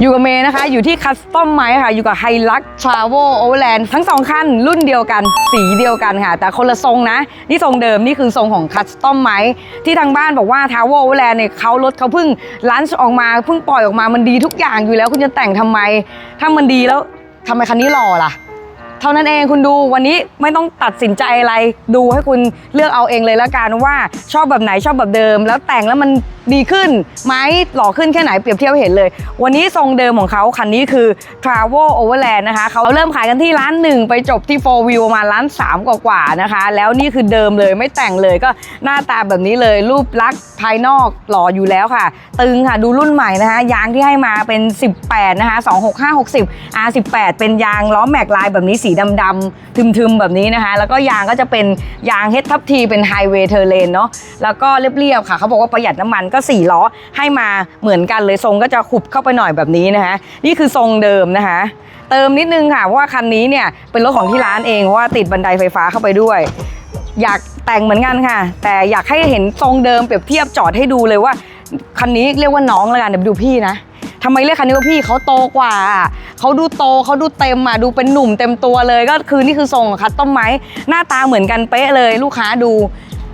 อยู่กับเมย์นะคะ อยู่ที่คัสตอมไมค่ะ อยู่กับไฮลักทราเวลโอเวอร์แลนด์ทั้งสองคันรุ่นเดียวกัน สีเดียวกันค่ะ แต่คนละทรงนะ นี่ทรงเดิม นี่คือทรงของคัสตอมไมที่ทางบ้านบอกว่าทาวเวลโอเวอร์แลนด์เนี่ยเขารถเขาเพิ่งลันช์ออกมาเพิ่งปล่อยออกมามันดีทุกอย่างอยู่แล้วคุณจะแต่งทำไม ถ้ามันดีแล้วทำไมคันนี้หล่อล่ะ เท่านั้นเองคุณดูวันนี้ไม่ต้องตัดสินใจอะไรดูให้คุณเลือกเอาเองเลยละกันว่าชอบแบบไหนชอบแบบเดิม แล้วแต่งแล้วมัน ดีขึ้นไหมหล่อขึ้นแค่ไหนเปรียบเทียบเห็นเลย วันนี้ทรงเดิมของเขาคันนี้คือ Travel Overland นะคะเขาเริ่มขายกันที่ร้านหนึ่งไปจบที่ 4 View ประมาณร้าน 3 กว่าๆนะคะ แล้วนี่คือเดิมเลยไม่แต่งเลยก็หน้าตาแบบนี้เลยรูปลักษณ์ภายนอกหล่ออยู่แล้วค่ะ ตึงค่ะดูรุ่นใหม่นะคะยางที่ให้มาเป็น 18 นะคะ 26560 R18 เป็นยางล้อแม็กลายแบบนี้สีดำๆทึมๆแบบนี้นะคะ แล้วก็ยางก็จะเป็นยางเฮดทับทีเป็นไฮเวย์เทอร์เลนเนาะแล้วก็เรียบๆค่ะเขาบอกว่าประหยัดน้ำมันก็ก็4ล้อให้มาเหมือนกันเลยทรงก็จะขุบเข้าไปหน่อยแบบนี้นะคะนี่คือทรงเดิมนะคะเติมนิดนึงค่ะเพราะว่าคันนี้เนี่ยเป็นรถของที่ร้านเองเพราะว่าติดบันไดไฟฟ้าเข้าไปด้วย อยากแต่งเหมือนกันค่ะ แต่อยากให้เห็นทรงเดิมเปรียบเทียบจอดให้ดูเลยว่าคันนี้เรียกว่าน้องแล้วกันเดี๋ยวดูพี่นะทำไมเรียกคันนี้ว่าพี่เขาโตกว่าเขาดูโตเขาดูเต็มอะดูเป็นหนุ่มเต็มตัวเลย ก็คือนี่คือทรงของคัสตอมไม้หน้าตาเหมือนกันเป๊ะเลยลูกค้าดู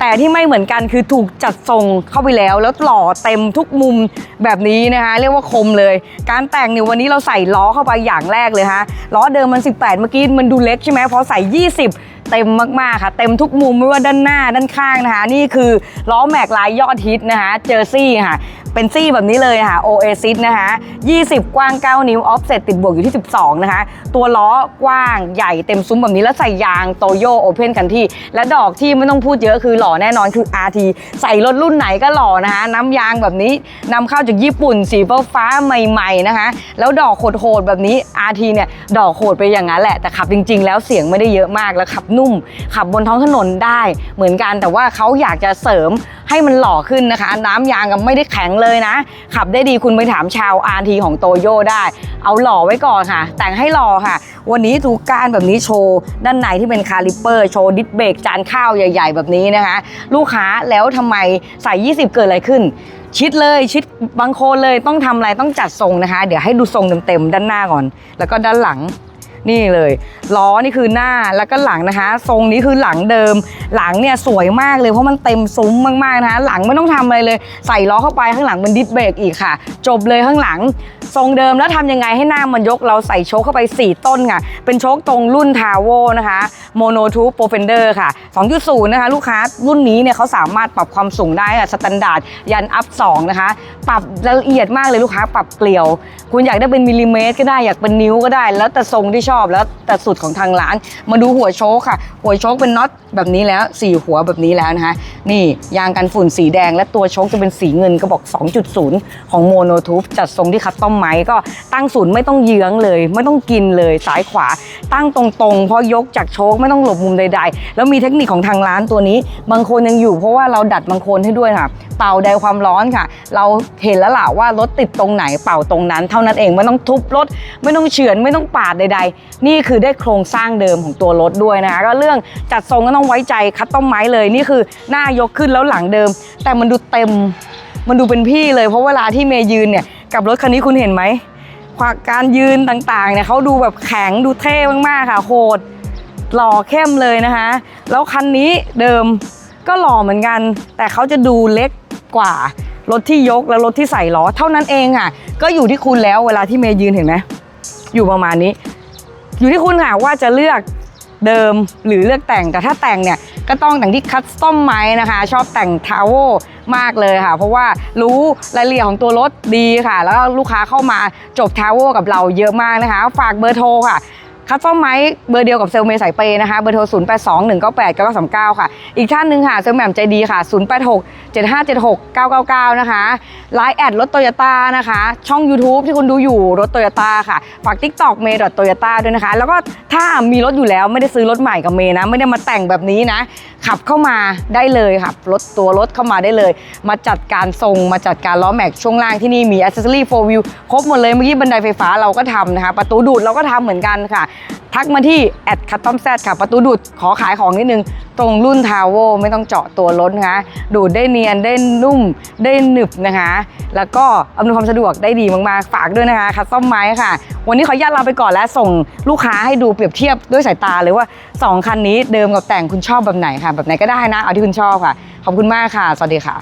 แต่ที่ไม่เหมือนกันคือถูกจัดทรงเข้าไปแล้ว แล้วหล่อเต็มทุกมุมแบบนี้นะคะเรียกว่าคมเลย การแต่งเนี่ยวันนี้เราใส่ล้อเข้าไปอย่างแรกเลยฮะล้อเดิมมัน 18 เมื่อกี้มันดูเล็กใช่ไหมพอใส่ 20เต็มมากๆค่ะ เต็มทุกมุมไม่ว่าด้านหน้าด้านข้างนะคะ นี่คือล้อแม็กลายยอดฮิตนะคะเจอร์ซี่ค่ะ เป็นซี่แบบนี้เลยค่ะ Oasis นะคะ 20 กว้าง 9 นิ้ว offset ติดบวกอยู่ที่ 12 นะคะ ตัวล้อกว้างใหญ่เต็มซุ้มแบบนี้แล้วใส่ยางโตโยโอเพนกันที่ และดอกที่ไม่ต้องพูดเยอะคือหล่อแน่นอนคือ RT ใส่รถรุ่นไหนก็หล่อนะคะน้ำยางแบบนี้นำเข้าจากญี่ปุ่นสีฟ้าใหม่ๆนะคะ แล้วดอกโหดๆแบบนี้ RT เนี่ยดอกโหดไปอย่างนั้นแหละแต่ขับจริง ๆ แล้วเสียงไม่ได้เยอะมากแล้วขับนุ่ม ขับบนท้องถนนได้เหมือนกันแต่ว่าเขาอยากจะเสริม ให้มันหล่อขึ้นนะคะ น้ำยางก็ไม่ได้แข็งเลยนะ ขับได้ดีคุณไปถามชาว RT ของโตโยได้ เอาหล่อไว้ก่อนค่ะ แต่งให้หล่อค่ะ วันนี้ทุกการแบบนี้โชว์ด้านในที่เป็นคาลิปเปอร์โชว์ดิสเบรกจานข้าวใหญ่ ๆ แบบนี้นะคะ ลูกค้าแล้วทำไมใส่ 20 เกิดอะไรขึ้น ชิดเลยชิดบางโคนเลยต้องทำอะไรต้องจัดทรงนะคะ เดี๋ยวให้ดูทรงเต็มๆด้านหน้าก่อน แล้วก็ด้านหลัง นี่เลยล้อนี่คือหน้าแล้วก็หลังนะคะ ทรงนี้คือหลังเดิม หลังเนี่ยสวยมากเลยเพราะมันเต็มซุ้มมากๆนะคะ หลังไม่ต้องทำอะไรเลย ใส่ล้อเข้าไปข้างหลังเป็นดิสเบรกอีกค่ะ จบเลยข้างหลัง ทรงเดิมแล้วทำยังไงให้หน้ามันยกเราใส่โชคเข้าไป 4 ต้นค่ะ เป็นโชคตรงรุ่นทาวโวนะคะโมโนทูปโปรเฟนเดอร์ค่ะ 2.0 นะคะ ลูกค้ารุ่นนี้เนี่ยเขาสามารถปรับความสูงได้ค่ะสแตนดาร์ดยันอัพ2นะคะ ปรับละเอียดมากเลยลูกค้าปรับเกลียว คุณอยากได้เป็นมิลลิเมตรก็ได้อยากเป็นนิ้วก็ได้ แล้วแต่ทรงที่ชอบแล้วแต่สุดของทางร้าน มาดูหัวโชคค่ะ หัวโชคเป็นน็อตแบบนี้แล้ว4หัวแบบนี้แล้วนะคะนี่ยางกันฝุ่นสีแดง และตัวโชคจะเป็นสีเงินก็บอก 2.0 ของโมโนทูบจัดทรงที่คัสตอมไม้ก็ตั้งศูนย์ไม่ต้องเยื้องเลย ไม่ต้องกินเลยซ้ายขวา ตั้งตรงๆ เพราะยกจากโชคไม่ต้องหลบมุมใด ๆ แล้วมีเทคนิคของทางร้านตัวนี้ บางคนยังอยู่เพราะว่าเราดัดบางคนให้ด้วยค่ะ เป่าไดความร้อนค่ะ เราเห็นแล้วล่ะว่ารถติดตรงไหนเป่าตรงนั้น เท่านั้นเองไม่ต้องทุบรถ ไม่ต้องเฉือนไม่ต้องปาดใด ๆ นี่คือได้โครงสร้างเดิมของตัวรถด้วยนะคะก็เรื่องจัดทรงก็ต้องไว้ใจคัดต้นไม้เลยนี่คือหน้ายกขึ้นแล้วหลังเดิม แต่มันดูเต็มมันดูเป็นพี่เลย เพราะเวลาที่เมย์ยืนเนี่ยกับรถคันนี้คุณเห็นไหมความการยืนต่างๆเนี่ยเขาดูแบบแข็งดูเท่มากๆค่ะโหดหล่อเข้มเลยนะคะ แล้วคันนี้เดิมก็หล่อเหมือนกัน แต่เขาจะดูเล็ก กว่า รถที่ยกและรถที่ใส่ล้อ เท่านั้นเองค่ะ ก็อยู่ที่คุณแล้วเวลาที่เมย์ยืนเห็นไหมอยู่ประมาณนี้ อยู่ที่คุณค่ะว่าจะเลือกเดิมหรือเลือกแต่งแต่ถ้าแต่งเนี่ยก็ต้องแต่งที่คัสตอมไม้นะคะ ชอบแต่งทาวโวมากเลยค่ะ เพราะว่ารู้รายละเอียดของตัวรถดีค่ะ แล้วก็ลูกค้าเข้ามาจบทาวโวกับเราเยอะมากนะคะ ฝากเบอร์โทรค่ะคัสตอมไม้เบอร์เดียวกับเซลเมย์สายเปย์นะคะเบอร์โทร 0 8 2 1 9 8 9 3 9 ค่ะ อีกท่านหนึ่งค่ะเซลแหม่มใจดีค่ะ 0 8 6 7 5 7 6 9 9 9 นะคะไลน์แอดรถโตโยต้านะคะ ช่อง YouTube ที่คุณดูอยู่รถโตโยต้าค่ะ ฝาก TikTok เมย์ดอทโตโยต้าด้วยนะคะ แล้วก็ถ้ามีรถอยู่แล้วไม่ได้ซื้อรถใหม่กับเมย์นะ ไม่ได้มาแต่งแบบนี้นะ ขับเข้ามาได้เลยค่ะรถตัวรถเข้ามาได้เลย มาจัดการทรงมาจัดการล้อแม็กช่วงล่างที่นี่มี accessory 4 wheel ครบหมดเลยเมื่อกี้บันไดไฟฟ้าเราก็ทำนะคะ ประตูดูดเราก็ทำเหมือนกันค่ะ ทักมาที่แอดคัตตอมแซดค่ะ ประตูดูดขอขายของนิดนึง ตรงรุ่นทาวเวไม่ต้องเจาะตัวรถนะคะดูดได้เนียนได้นุ่มได้หนึบนะคะ แล้วก็อำนวยความสะดวกได้ดีมากๆฝากด้วยนะคะคัสตอมไม้ค่ะ วันนี้ขออนุญาตลาไปก่อนและส่งลูกค้าให้ดูเปรียบเทียบด้วยสายตาเลยว่า 2 คันนี้เดิมกับแต่งคุณชอบแบบไหนค่ะ แบบไหนก็ได้นะเอาที่คุณชอบค่ะ ขอบคุณมากค่ะ สวัสดีค่ะ